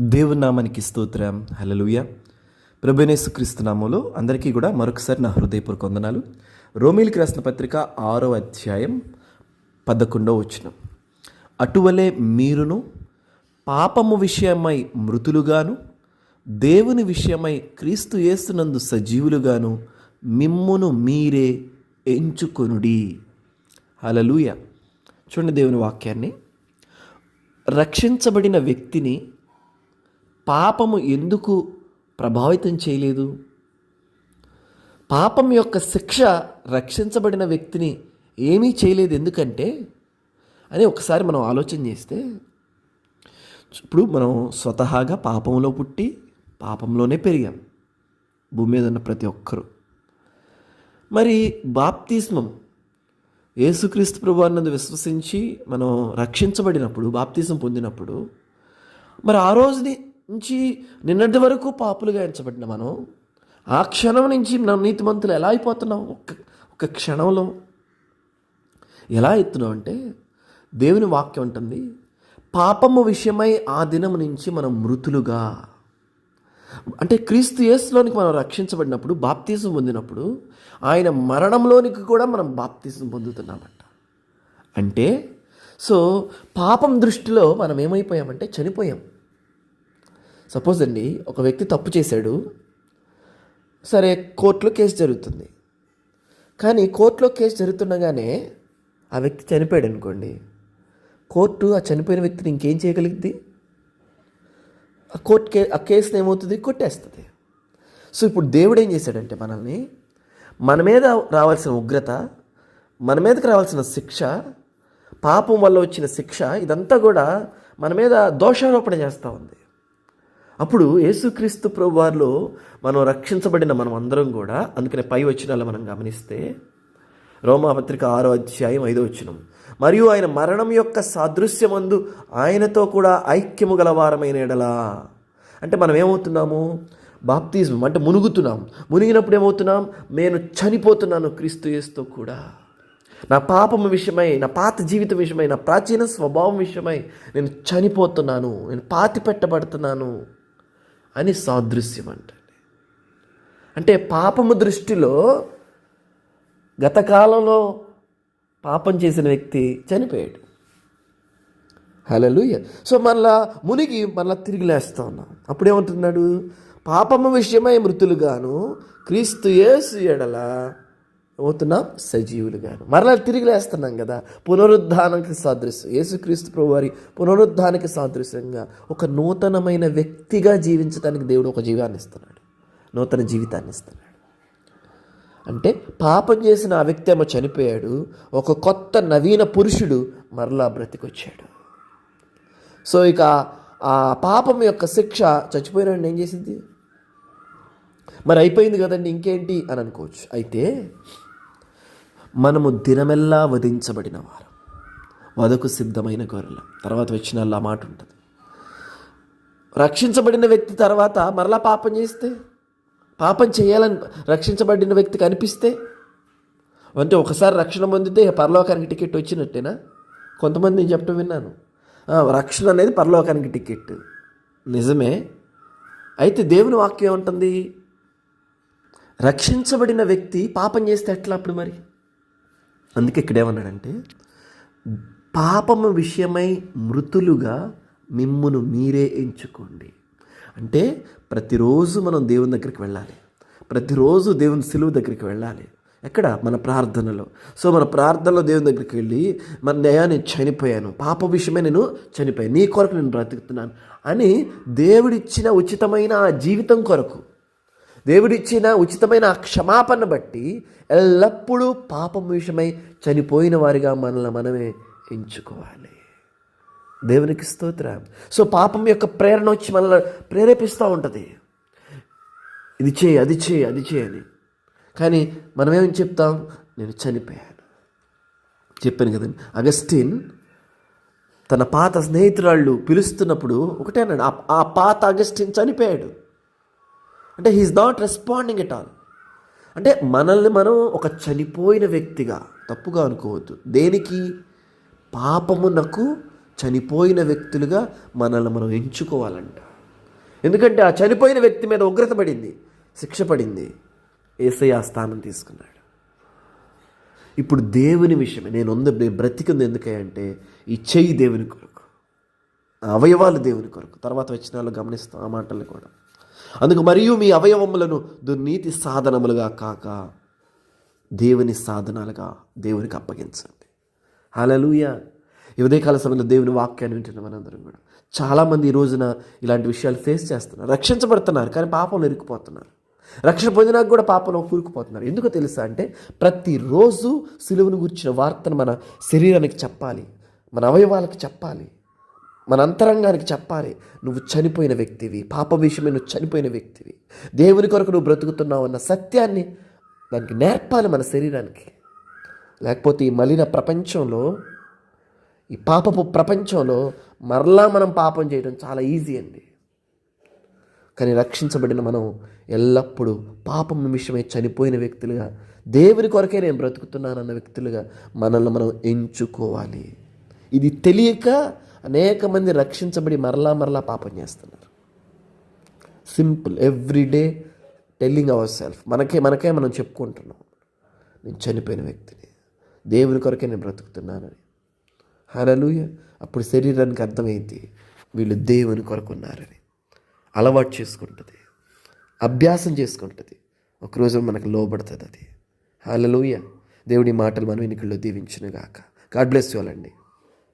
దేవుని నామానికి స్తోత్రం. హలలుయ ప్రభునేసు క్రీస్తునామంలో అందరికీ కూడా మరొకసారి నా హృదయపూర్వక వందనాలు. రోమిలికి రాసిన పత్రిక ఆరో అధ్యాయం పదకొండో వచ్చిన అటువలే మీరును పాపము విషయమై మృతులుగాను దేవుని విషయమై క్రీస్తు యేసునందు సజీవులుగాను మిమ్మును మీరే ఎంచుకొనుడి. హలలుయ చూడండి దేవుని వాక్యాన్ని. రక్షించబడిన వ్యక్తిని పాపము ఎందుకు ప్రభావితం చేయలేదు? పాపం యొక్క శిక్ష రక్షించబడిన వ్యక్తిని ఏమీ చేయలేదు ఎందుకంటే? అని ఒకసారి మనం ఆలోచన చేస్తే ఇప్పుడు మనం స్వతహాగా పాపంలో పుట్టి పాపంలోనే పెరిగాం భూమి మీద ఉన్న ప్రతి ఒక్కరూ. మరి బాప్తిస్మం యేసుక్రీస్తు ప్రభు అన్నది విశ్వసించి మనం రక్షించబడినప్పుడు బాప్తిజం పొందినప్పుడు మరి ఆ రోజుని నుంచి నిన్నటి వరకు పాపులుగా ఎంచబడిన మనం ఆ క్షణం నుంచి మనం నీతిమంతులు ఎలా అయిపోతున్నాం ఒక్క ఒక క్షణంలో. ఎలా ఎత్తున్నాం అంటే దేవుని వాక్యం ఉంటుంది పాపము విషయమై ఆ దినం నుంచి మనం మృతులుగా. అంటే క్రీస్తు యేసులోనికి మనం రక్షించబడినప్పుడు బాప్తీసం పొందినప్పుడు ఆయన మరణంలోనికి కూడా మనం బాప్తీసం పొందుతున్నామంట. అంటే సో పాపం దృష్టిలో మనం ఏమైపోయామంటే చనిపోయాం. సపోజ్ అండి ఒక వ్యక్తి తప్పు చేశాడు సరే కోర్టులో కేసు జరుగుతుంది. కానీ కోర్టులో కేసు జరుగుతుండగానే ఆ వ్యక్తి చనిపోయాడు అనుకోండి. కోర్టు ఆ చనిపోయిన వ్యక్తిని ఇంకేం చేయగలిగింది ఆ కోర్టు కే ఆ కేసుని ఏమవుతుంది? కొట్టేస్తుంది. సో ఇప్పుడు దేవుడు ఏం చేశాడంటే మనల్ని మన మీద రావాల్సిన ఉగ్రత మన మీదకి రావాల్సిన శిక్ష పాపం వల్ల వచ్చిన శిక్ష ఇదంతా కూడా మన మీద దోషారోపణ చేస్తూ ఉంది. అప్పుడు యేసుక్రీస్తు ప్రభు వారిలో మనం రక్షించబడిన మనం అందరం కూడా అందుకనే పై వచ్చినాలు మనం గమనిస్తే రోమాపత్రిక ఆరో అధ్యాయం ఐదో వచ్చినం మరియు ఆయన మరణం యొక్క సాదృశ్యమందు ఆయనతో కూడా ఐక్యము గలవారమైన ఎడలా. అంటే మనం ఏమవుతున్నాము? బాప్తిజం అంటే మునుగుతున్నాం. మునిగినప్పుడు ఏమవుతున్నాం? నేను చనిపోతున్నాను క్రీస్తు యేసుతో కూడా. నా పాపం విషయమై నా పాత జీవితం విషయమై నా ప్రాచీన స్వభావం విషయమై నేను చనిపోతున్నాను. నేను పాతి పెట్టబడుతున్నాను అని సాదృశ్యం అంటే అంటే పాపము దృష్టిలో గతకాలంలో పాపం చేసిన వ్యక్తి చనిపోయాడు. హలలుయ సో మళ్ళా మునిగి మళ్ళా తిరిగి లేస్తా ఉన్నాం. అప్పుడేమంటున్నాడు? పాపము విషయమై మృతులుగాను క్రీస్తు యేసు ఎడల అవుతున్నాం సజీవులుగాను మరలా తిరిగి లేస్తున్నాం కదా. పునరుద్ధానానికి సాదృశ్యం. యేసుక్రీస్తు ప్రభు వారి పునరుద్ధానికి సాదృశ్యంగా ఒక నూతనమైన వ్యక్తిగా జీవించడానికి దేవుడు ఒక జీవాన్ని ఇస్తున్నాడు. నూతన జీవితాన్ని ఇస్తున్నాడు. అంటే పాపం చేసిన ఆ వ్యక్తి ఏమో చనిపోయాడు. ఒక కొత్త నవీన పురుషుడు మరలా బ్రతికొచ్చాడు. సో ఇక ఆ పాపం యొక్క శిక్ష చచ్చిపోయినాడు ఏం చేసింది? మరి అయిపోయింది కదండి ఇంకేంటి అని అనుకోవచ్చు. అయితే మనము దినమెల్లా వధించబడిన వారు వదకు సిద్ధమైన గొర్రెల. తర్వాత వచ్చిన ఆ మాట ఉంటుంది. రక్షించబడిన వ్యక్తి తర్వాత మరలా పాపం చేస్తే? పాపం చేయాలని రక్షించబడిన వ్యక్తి కనిపిస్తే అంటే ఒకసారి రక్షణ పొందితే పరలోకానికి టికెట్ వచ్చినట్టేనా? కొంతమంది నేను చెప్పడం విన్నాను. రక్షణ అనేది పరలోకానికి టికెట్. నిజమే. అయితే దేవుని వాక్యం ఉంటుంది రక్షించబడిన వ్యక్తి పాపం చేస్తే ఎట్లా అప్పుడు మరి? అందుకే ఇక్కడ ఏమన్నాడంటే పాపము విషయమై మృతులుగా మిమ్మును మీరే ఎంచుకోండి. అంటే ప్రతిరోజు మనం దేవుని దగ్గరికి వెళ్ళాలి. ప్రతిరోజు దేవుని సిలువు దగ్గరికి వెళ్ళాలి. ఎక్కడ? మన ప్రార్థనలో. సో మన ప్రార్థనలో దేవుని దగ్గరికి వెళ్ళి మన నయా నేను చనిపోయాను. పాప విషయమే నేను చనిపోయాను. నీ కొరకు నేను బ్రతుకుతున్నాను. అని దేవుడిచ్చిన ఉచితమైన ఆ జీవితం కొరకు దేవుడిచ్చిన ఉచితమైన క్షమాపణ బట్టి ఎల్లప్పుడూ పాపం విషయమై చనిపోయిన వారిగా మనల్ని మనమే ఎంచుకోవాలి. దేవునికి స్తోత్రం. సో పాపం యొక్క ప్రేరణ వచ్చి మనల్ని ప్రేరేపిస్తూ ఉంటుంది. ఇది చేయి అది చేయి అది చేయని కానీ మనం చెప్తాం? నేను చనిపోయాను. చెప్పాను కదండి. అగస్టిన్ తన పాత స్నేహితురాళ్ళు పిలుస్తున్నప్పుడు ఒకటే అన్నాడు ఆ పాత అగస్టిన్ చనిపోయాడు. అంటే he's not responding at all అంటే మనల్ని మనం ఒక చనిపోయిన వ్యక్తిగా తప్పుగా అనుకోవద్దు. దేనికి? పాపమునకు చనిపోయిన వ్యక్తులుగా మనల్ని మనం ఎంచుకోవాలంట. ఎందుకంటే ఆ చనిపోయిన వ్యక్తి మీద ఉగ్రత పడింది శిక్ష పడింది. ఏసై ఆ స్థానం తీసుకున్నాడు. ఇప్పుడు దేవుని విషయమే నేను ఉంది నేను బ్రతికింది ఎందుకంటే ఈ చెయ్యి దేవుని కొరకు అవయవాలు దేవుని కొరకు. తర్వాత వచ్చిన వాళ్ళు గమనిస్తాం ఆ మాటల్ని కూడా. అందుకు మరియు మీ అవయవములను దుర్నీతి సాధనములుగా కాక దేవుని సాధనాలుగా దేవునికి అప్పగించండి. హలలుయ ఈ ఉదయకాల సమయంలో దేవుని వాక్యాన్ని వింటున్న మనందరం కూడా. చాలామంది ఈ రోజున ఇలాంటి విషయాలు ఫేస్ చేస్తున్నారు. రక్షించబడుతున్నారు కానీ పాపంలో ఇరుక్కుపోతున్నారు. రక్షణ పొందినాక కూడా పాపంలో కూరుకుపోతున్నారు. ఎందుకు తెలుసా అంటే ప్రతిరోజు సిలువను గుర్చిన వార్తను మన శరీరానికి చెప్పాలి మన అవయవాలకు చెప్పాలి. మన అంతరంగానికి చెప్పాలి. నువ్వు చనిపోయిన వ్యక్తివి పాప విషయమే నువ్వు చనిపోయిన వ్యక్తివి. దేవుని కొరకు నువ్వు బ్రతుకుతున్నావు అన్న సత్యాన్ని దానికి నేర్పాలి మన శరీరానికి. లేకపోతే ఈ మలిన ప్రపంచంలో ఈ పాపపు ప్రపంచంలో మరలా మనం పాపం చేయడం చాలా ఈజీ అండి. కానీ రక్షించబడిన మనం ఎల్లప్పుడూ పాపం నిమిషమే చనిపోయిన వ్యక్తులుగా దేవుని కొరకే నేను బ్రతుకుతున్నానన్న వ్యక్తులుగా మనల్ని మనం ఎంచుకోవాలి. ఇది తెలియక అనేక మంది రక్షించబడి మరలా మరలా పాపం చేస్తున్నారు. Simple everyday telling our self మనకే మనకే మనం చెప్పుకుంటున్నాం. నేను చనిపోయిన వ్యక్తిని దేవుని కొరకే నేను బ్రతుకుతున్నానని. హరలుయ అప్పుడు శరీరానికి అర్థమైంది వీళ్ళు దేవుని కొరకు ఉన్నారని. అలవాటు చేసుకుంటుంది అభ్యాసం చేసుకుంటుంది. ఒకరోజు మనకు లోబడుతుంది అది. హలలుయ దేవుడి మాటలు మనం ఎన్నికల్లో దీవించునుగాక. గాడ్ బ్లెస్ యూ అండి.